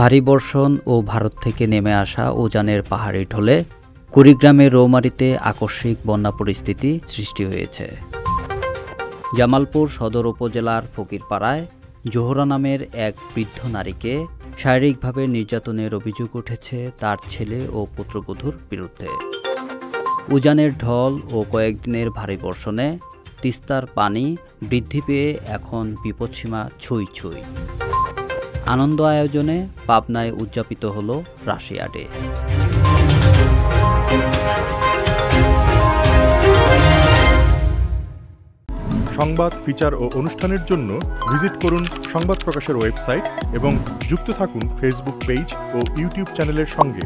ভারী বর্ষণ ও ভারত থেকে নেমে আসা উজানের পাহাড়ি ঢলে কুড়িগ্রামের রৌমারিতে আকস্মিক বন্যা পরিস্থিতি সৃষ্টি হয়েছে। জামালপুর সদর উপজেলার ফকিরপাড়ায় জোহরা নামের এক বৃদ্ধ নারীকে শারীরিকভাবে নির্যাতনের অভিযোগ উঠেছে তার ছেলে ও পুত্রবধূর বিরুদ্ধে। উজানের ঢল ও কয়েকদিনের ভারী বর্ষণে তিস্তার পানি বৃদ্ধি পেয়ে এখন বিপদসীমা ছুঁই ছুঁই। আনন্দ আয়োজনে পাবনায় উদযাপিত হল রাশিয়া ডে। সংবাদ, ফিচার ও অনুষ্ঠানের জন্য ভিজিট করুন সংবাদ প্রকাশের ওয়েবসাইট এবং যুক্ত থাকুন ফেসবুক পেজ ও ইউটিউব চ্যানেলের সঙ্গে।